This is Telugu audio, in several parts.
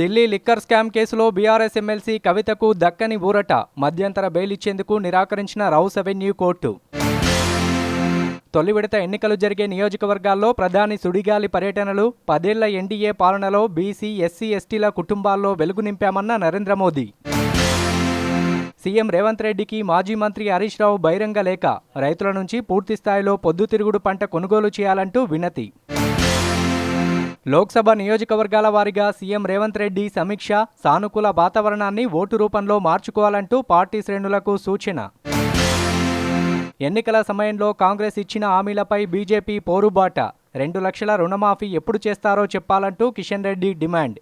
ఢిల్లీ లిక్కర్ స్కామ్ కేసులో బీఆర్ఎస్ ఎమ్మెల్సీ కవితకు దక్కని ఊరట మధ్యంతర బెయిల్ ఇచ్చేందుకు నిరాకరించిన రౌస్ అవెన్యూ కోర్టు. తొలి విడత ఎన్నికలు జరిగే నియోజకవర్గాల్లో ప్రధాని సుడిగాలి పర్యటనలు పదేళ్ళ ఎన్డీఏ పాలనలో బీసీ ఎస్సీ ఎస్టీల కుటుంబాల్లో వెలుగు నింపామన్న నరేంద్ర మోదీ. సీఎం రేవంత్ రెడ్డికి మాజీ మంత్రి హరీష్ రావు బహిరంగ లేఖ రైతుల నుంచి పూర్తి స్థాయిలో పొద్దుతిరుగుడు పంట కొనుగోలు చేయాలంటూ వినతి. లోక్సభ నియోజకవర్గాల వారీగా సీఎం రేవంత్ రెడ్డి సమీక్ష సానుకూల వాతావరణాన్ని ఓటు రూపంలో మార్చుకోవాలంటూ పార్టీ శ్రేణులకు సూచన. ఎన్నికల సమయంలో కాంగ్రెస్ ఇచ్చిన హామీలపై బీజేపీ పోరుబాట. రెండు లక్షల రుణమాఫీ ఎప్పుడు చేస్తారో చెప్పాలంటూ కిషన్ రెడ్డి డిమాండ్.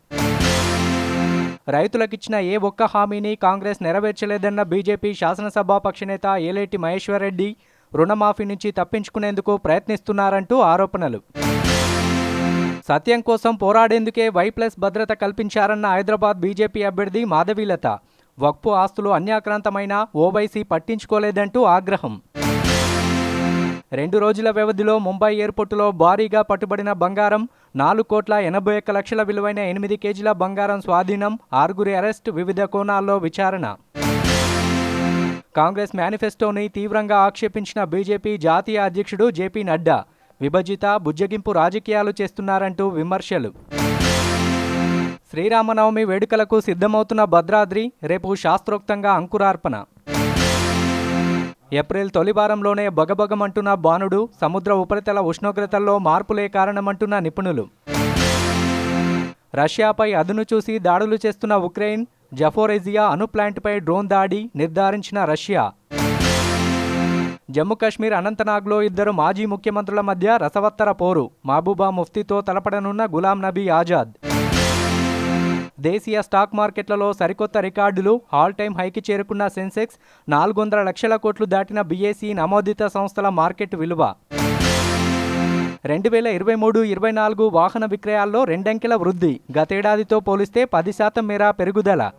రైతులకిచ్చిన ఏ ఒక్క హామీని కాంగ్రెస్ నెరవేర్చలేదన్న బీజేపీ శాసనసభాపక్ష నేత ఏలేటి మహేశ్వర్ రెడ్డి రుణమాఫీ నుంచి తప్పించుకునేందుకు ప్రయత్నిస్తున్నారంటూ ఆరోపణలు. సత్యం కోసం పోరాడేందుకే వై ప్లస్ భద్రత కల్పించారన్న హైదరాబాద్ బీజేపీ అభ్యర్థి మాధవీలత వక్పు ఆస్తులు అన్యాక్రాంతమైన ఓవైసీ పట్టించుకోలేదంటూ ఆగ్రహం. రెండు రోజుల వ్యవధిలో ముంబై ఎయిర్పోర్టులో భారీగా పట్టుబడిన బంగారం నాలుగు కోట్ల ఎనభై ఒక్క లక్షల విలువైన ఎనిమిది కేజీల బంగారం స్వాధీనం ఆరుగురి అరెస్ట్ వివిధ కోణాల్లో విచారణ. కాంగ్రెస్ మేనిఫెస్టోని తీవ్రంగా ఆక్షేపించిన బీజేపీ జాతీయ అధ్యక్షుడు జేపీ నడ్డా. విభజిత బుజ్జగింపు రాజకీయాలు చేస్తున్నారంటూ విమర్శలు. శ్రీరామనవమి వేడుకలకు సిద్ధమవుతున్న భద్రాద్రి రేపు శాస్త్రోక్తంగా అంకురార్పణ. ఏప్రిల్ తొలి వారంలోనే బగబగమంటున్న బాణుడు సముద్ర ఉపరితల ఉష్ణోగ్రతల్లో మార్పులే కారణమంటున్న నిపుణులు. రష్యాపై అదును చూసి దాడులు చేస్తున్న ఉక్రెయిన్ జఫోరెజియా అణు ప్లాంట్పై డ్రోన్ దాడి నిర్ధారించిన రష్యా. జమ్మూ కాశ్మీర్ అనంతనాగ్లో ఇద్దరు మాజీ ముఖ్యమంత్రుల మధ్య రసవత్తర పోరు. మహబూబా ముఫ్తీతో తలపడనున్న గులాం నబీ ఆజాద్. దేశీయ స్టాక్ మార్కెట్లలో సరికొత్త రికార్డులు. ఆల్ టైమ్ హైకి చేరుకున్న సెన్సెక్స్ నాలుగు వందల లక్షల కోట్లు దాటిన బీఏసీ నమోదిత సంస్థల మార్కెట్ విలువ. రెండు వేల ఇరవై మూడు ఇరవై నాలుగు వాహన విక్రయాల్లో రెండంకెల వృద్ధి. గతేడాదితో పోలిస్తే పది శాతం మేర పెరుగుదల.